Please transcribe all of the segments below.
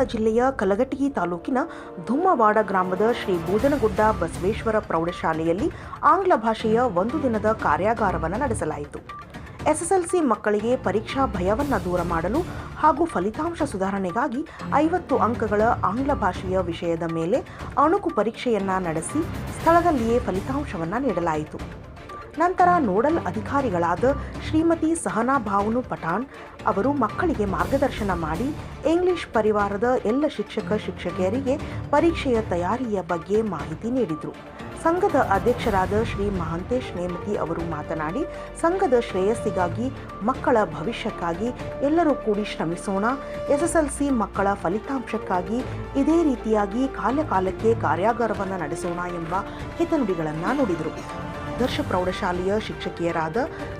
ಜಿಲ್ಲೆಯ ಕಲಘಟಗಿ ತಾಲೂಕಿನ ಧುಮ್ಮವಾಡ ಗ್ರಾಮದ ಶ್ರೀ ಬೂದನಗುಡ್ಡ ಬಸವೇಶ್ವರ ಪ್ರೌಢಶಾಲೆಯಲ್ಲಿ ಆಂಗ್ಲ ಭಾಷೆಯ ಒಂದು ದಿನದ ಕಾರ್ಯಾಗಾರವನ್ನು ನಡೆಸಲಾಯಿತು. ಎಸ್ಎಸ್ಎಲ್ಸಿ ಮಕ್ಕಳಿಗೆ ಪರೀಕ್ಷಾ ಭಯವನ್ನು ದೂರ ಮಾಡಲು ಹಾಗೂ ಫಲಿತಾಂಶ ಸುಧಾರಣೆಗಾಗಿ ಐವತ್ತು ಅಂಕಗಳ ಆಂಗ್ಲ ಭಾಷೆಯ ವಿಷಯದ ಮೇಲೆ ಅಣುಕು ಪರೀಕ್ಷೆಯನ್ನ ನಡೆಸಿ ಸ್ಥಳದಲ್ಲಿಯೇ ಫಲಿತಾಂಶವನ್ನು ನೀಡಲಾಯಿತು. ನಂತರ ನೋಡಲ್ ಅಧಿಕಾರಿಗಳಾದ ಶ್ರೀಮತಿ ಸಹನಾ ಭಾವನು ಪಠಾಣ್ ಅವರು ಮಕ್ಕಳಿಗೆ ಮಾರ್ಗದರ್ಶನ ಮಾಡಿ ಇಂಗ್ಲಿಷ್ ಪರಿವಾರದ ಎಲ್ಲ ಶಿಕ್ಷಕ, ಶಿಕ್ಷಕಿಯರಿಗೆ ಪರೀಕ್ಷೆಯ ತಯಾರಿಯ ಬಗ್ಗೆ ಮಾಹಿತಿ ನೀಡಿದರು. ಸಂಘದ ಅಧ್ಯಕ್ಷರಾದ ಶ್ರೀ ಮಹಾಂತೇಶ್ ನೇಮತಿ ಅವರು ಮಾತನಾಡಿ, ಸಂಘದ ಶ್ರೇಯಸ್ಸಿಗಾಗಿ ಮಕ್ಕಳ ಭವಿಷ್ಯಕ್ಕಾಗಿ ಎಲ್ಲರೂ ಕೂಡಿ ಶ್ರಮಿಸೋಣ, ಎಸ್ಎಸ್ಎಲ್ಸಿ ಮಕ್ಕಳ ಫಲಿತಾಂಶಕ್ಕಾಗಿ ಇದೇ ರೀತಿಯಾಗಿ ಕಾಲಕಾಲಕ್ಕೆ ಕಾರ್ಯಾಗಾರವನ್ನು ನಡೆಸೋಣ ಎಂಬ ಹಿತನುಡಿಗಳನ್ನು ನುಡಿದರು. ಆದರ್ಶ ಪ್ರೌಢಶಾಲೆಯ ಶಿಕ್ಷಕಿಯರಾದ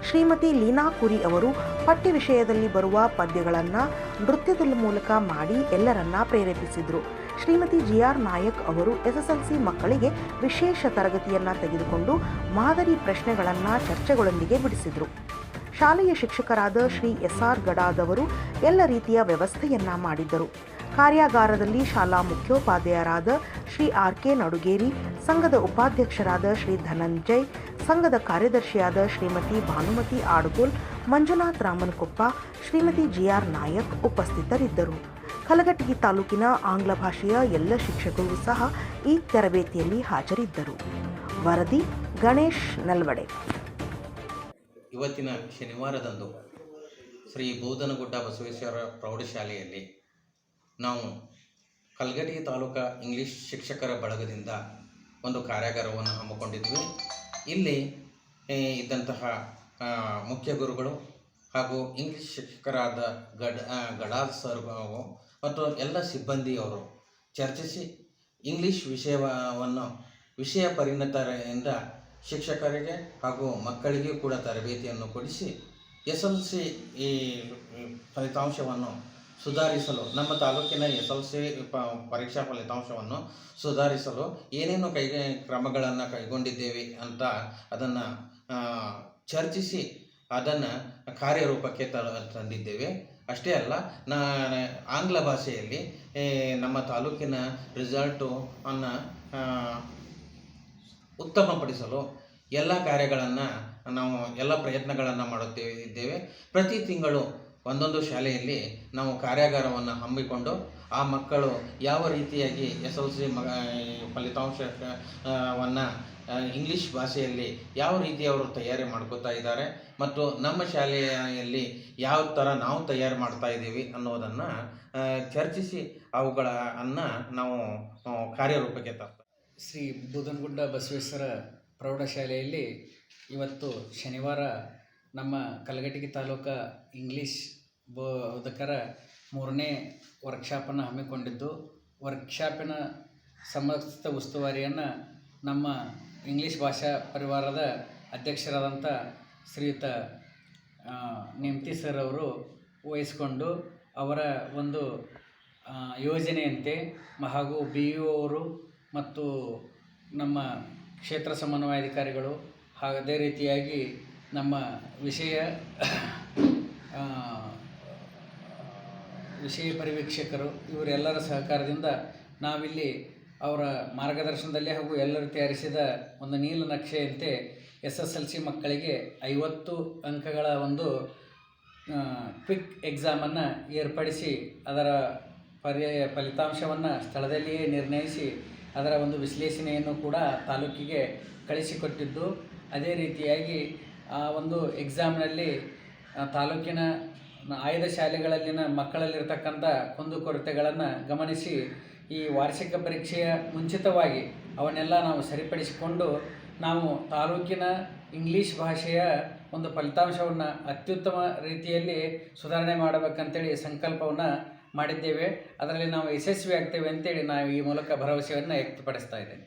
ಶ್ರೀಮತಿ ಲೀನಾ ಕುರಿ ಅವರು ಪಠ್ಯ ವಿಷಯದಲ್ಲಿ ಬರುವ ಪದ್ಯಗಳನ್ನು ನೃತ್ಯದ ಮೂಲಕ ಮಾಡಿ ಎಲ್ಲರನ್ನ ಪ್ರೇರೇಪಿಸಿದರು. ಶ್ರೀಮತಿ ಜಿ ಆರ್ ನಾಯಕ್ ಅವರು ಎಸ್ಎಸ್ಎಲ್ಸಿ ಮಕ್ಕಳಿಗೆ ವಿಶೇಷ ತರಗತಿಯನ್ನು ತೆಗೆದುಕೊಂಡು ಮಾದರಿ ಪ್ರಶ್ನೆಗಳನ್ನು ಚರ್ಚೆಗಳೊಂದಿಗೆ ಬಿಡಿಸಿದರು. ಶಾಲೆಯ ಶಿಕ್ಷಕರಾದ ಶ್ರೀ ಎಸ್ ಆರ್ ಗಡಾದವರು ಎಲ್ಲ ರೀತಿಯ ವ್ಯವಸ್ಥೆಯನ್ನ ಮಾಡಿದ್ದರು. ಕಾರ್ಯಾಗಾರದಲ್ಲಿ ಶಾಲಾ ಮುಖ್ಯೋಪಾಧ್ಯಾಯರಾದ ಶ್ರೀ ಆರ್ ಕೆ ನಡುಗೇರಿ, ಸಂಘದ ಉಪಾಧ್ಯಕ್ಷರಾದ ಶ್ರೀ ಧನಂಜಯ್ ಸಂಘದ ಕಾರ್ಯದರ್ಶಿಯಾದ ಶ್ರೀಮತಿ ಭಾನುಮತಿ ಆಡುಗೋಲ್, ಮಂಜುನಾಥ್ ರಾಮನಕೊಪ್ಪ, ಶ್ರೀಮತಿ ಜಿಆರ್ ನಾಯಕ್ ಉಪಸ್ಥಿತರಿದ್ದರು. ಕಲಘಟಗಿ ತಾಲೂಕಿನ ಆಂಗ್ಲ ಭಾಷೆಯ ಎಲ್ಲ ಶಿಕ್ಷಕರು ಸಹ ಈ ತರಬೇತಿಯಲ್ಲಿ ಹಾಜರಿದ್ದರು. ವರದಿ, ಗಣೇಶ್ ನಲ್ವಡೆ. ಇವತ್ತಿನ ಶನಿವಾರದಂದು ಶ್ರೀ ಬೋಧನಗುಡ್ಡ ಬಸವೇಶ್ವರ ಪ್ರೌಢಶಾಲೆಯಲ್ಲಿ ನಾವು ಕಲ್ಗಟಿ ತಾಲೂಕಾ ಇಂಗ್ಲಿಷ್ ಶಿಕ್ಷಕರ ಬಳಗದಿಂದ ಒಂದು ಕಾರ್ಯಾಗಾರವನ್ನು ಹಮ್ಮಿಕೊಂಡಿದ್ವಿ. ಇಲ್ಲಿ ಇದ್ದಂತಹ ಮುಖ್ಯ ಗುರುಗಳು ಹಾಗೂ ಇಂಗ್ಲಿಷ್ ಶಿಕ್ಷಕರಾದ ಗಡ್ ಗಡಾಲ್ ಸರ್ ಮತ್ತು ಎಲ್ಲ ಸಿಬ್ಬಂದಿಯವರು ಚರ್ಚಿಸಿ ಇಂಗ್ಲಿಷ್ ವಿಷಯವನ್ನು, ವಿಷಯ ಪರಿಣತರಿಂದ ಶಿಕ್ಷಕರಿಗೆ ಹಾಗೂ ಮಕ್ಕಳಿಗೆ ಕೂಡ ತರಬೇತಿಯನ್ನು ಕೊಡಿಸಿ, ಎಸ್ ಎಲ್ ಸಿ ಈ, ಫಲಿತಾಂಶವನ್ನು ಸುಧಾರಿಸಲು, ನಮ್ಮ ತಾಲೂಕಿನ ಎಸ್ ಎಲ್ ಸಿ ಪರೀಕ್ಷಾ ಫಲಿತಾಂಶವನ್ನು ಸುಧಾರಿಸಲು ಏನೇನು ಕೈ ಕ್ರಮಗಳನ್ನು ಕೈಗೊಂಡಿದ್ದೇವೆ ಅಂತ ಅದನ್ನು ಚರ್ಚಿಸಿ ಅದನ್ನು ಕಾರ್ಯರೂಪಕ್ಕೆ ತಂದಿದ್ದೇವೆ. ಅಷ್ಟೇ ಅಲ್ಲ, ನಾ, ಆಂಗ್ಲ ಭಾಷೆಯಲ್ಲಿ ನಮ್ಮ ತಾಲೂಕಿನ ರಿಸಲ್ಟು ಅನ್ನು ಉತ್ತಮಪಡಿಸಲು ಎಲ್ಲ ಕಾರ್ಯಗಳನ್ನು ನಾವು, ಎಲ್ಲ ಪ್ರಯತ್ನಗಳನ್ನು ಮಾಡುತ್ತೇವೆ, ಇದ್ದೇವೆ. ಪ್ರತಿ ತಿಂಗಳು ಒಂದೊಂದು ಶಾಲೆಯಲ್ಲಿ ನಾವು ಕಾರ್ಯಾಗಾರವನ್ನು ಹಮ್ಮಿಕೊಂಡು ಆ ಮಕ್ಕಳು ಯಾವ ರೀತಿಯಾಗಿ ಎಸ್ ಎಲ್ ಸಿ ಮಗ ಫಲಿತಾಂಶವನ್ನು ಇಂಗ್ಲೀಷ್ ಭಾಷೆಯಲ್ಲಿ ಯಾವ ರೀತಿ ಅವರು ತಯಾರಿ ಮಾಡ್ಕೋತಾ ಇದ್ದಾರೆ ಮತ್ತು ನಮ್ಮ ಶಾಲೆಯಲ್ಲಿ ಯಾವ ಥರ ನಾವು ತಯಾರು ಮಾಡ್ತಾ ಇದ್ದೀವಿ ಅನ್ನೋದನ್ನು ಚರ್ಚಿಸಿ ಅವುಗಳ ಅನ್ನ ನಾವು ಕಾರ್ಯರೂಪಕ್ಕೆ ತರ್ತಾರೆ ಶ್ರೀ ಬೂದನಗುಡ್ಡ ಬಸವೇಶ್ವರ ಪ್ರೌಢಶಾಲೆಯಲ್ಲಿ ಇವತ್ತು ಶನಿವಾರ ನಮ್ಮ ಕಲಘಟಗಿ ತಾಲೂಕಾ ಇಂಗ್ಲೀಷ್ ಬೋಧಕರ ಮೂರನೇ ವರ್ಕ್ಶಾಪನ್ನು ಹಮ್ಮಿಕೊಂಡಿದ್ದು. ವರ್ಕ್ಶಾಪಿನ ಸಮಸ್ತ ಉಸ್ತುವಾರಿಯನ್ನು ನಮ್ಮ ಇಂಗ್ಲೀಷ್ ಭಾಷಾ ಪರಿವಾರದ ಅಧ್ಯಕ್ಷರಾದಂಥ ಶ್ರೀಯುತ ನೇಮತಿ ಸರ್ ಅವರು ವಹಿಸಿಕೊಂಡು ಅವರ ಒಂದು ಯೋಜನೆಯಂತೆ ಹಾಗೂ ಬಿ ಇ ಅವರು ಮತ್ತು ನಮ್ಮ ಕ್ಷೇತ್ರ ಸಮನ್ವಯಾಧಿಕಾರಿಗಳು ಹಾಗೂ ಅದೇ ರೀತಿಯಾಗಿ ನಮ್ಮ ವಿಷಯ ವಿಷಯ ಪರಿವೀಕ್ಷಕರು, ಇವರೆಲ್ಲರ ಸಹಕಾರದಿಂದ ನಾವಿಲ್ಲಿ ಅವರ ಮಾರ್ಗದರ್ಶನದಲ್ಲಿ ಹಾಗೂ ಎಲ್ಲರೂ ತಯಾರಿಸಿದ ಒಂದು ನೀಲನಕ್ಷೆಯಂತೆ ಎಸ್ ಎಸ್ ಎಲ್ ಸಿ ಮಕ್ಕಳಿಗೆ ಐವತ್ತು ಅಂಕಗಳ ಒಂದು ಕ್ವಿಕ್ ಎಕ್ಸಾಮನ್ನು ಏರ್ಪಡಿಸಿ ಅದರ ಪರ್ಯಾಯ ಫಲಿತಾಂಶವನ್ನು ಸ್ಥಳದಲ್ಲಿಯೇ ನಿರ್ಣಯಿಸಿ ಅದರ ಒಂದು ವಿಶ್ಲೇಷಣೆಯನ್ನು ಕೂಡ ತಾಲೂಕಿಗೆ ಕಳಿಸಿಕೊಟ್ಟಿದ್ದು. ಅದೇ ರೀತಿಯಾಗಿ ಆ ಒಂದು ಎಕ್ಸಾಮ್ನಲ್ಲಿ ತಾಲೂಕಿನ ಆಯ್ದ ಶಾಲೆಗಳಲ್ಲಿನ ಮಕ್ಕಳಲ್ಲಿರ್ತಕ್ಕಂಥ ಕುಂದುಕೊರತೆಗಳನ್ನು ಗಮನಿಸಿ, ಈ ವಾರ್ಷಿಕ ಪರೀಕ್ಷೆಯ ಮುಂಚಿತವಾಗಿ ಅವನ್ನೆಲ್ಲ ನಾವು ಸರಿಪಡಿಸಿಕೊಂಡು, ನಾವು ತಾಲೂಕಿನ ಇಂಗ್ಲೀಷ್ ಭಾಷೆಯ ಒಂದು ಫಲಿತಾಂಶವನ್ನು ಅತ್ಯುತ್ತಮ ರೀತಿಯಲ್ಲಿ ಸುಧಾರಣೆ ಮಾಡಬೇಕಂತೇಳಿ ಸಂಕಲ್ಪವನ್ನು ಮಾಡಿದ್ದೇವೆ. ಅದರಲ್ಲಿ ನಾವು ಯಶಸ್ವಿ ಆಗ್ತೇವೆ ಅಂತೇಳಿ ನಾವು ಈ ಮೂಲಕ ಭರವಸೆಯನ್ನು ವ್ಯಕ್ತಪಡಿಸ್ತಾ ಇದ್ದೇನೆ.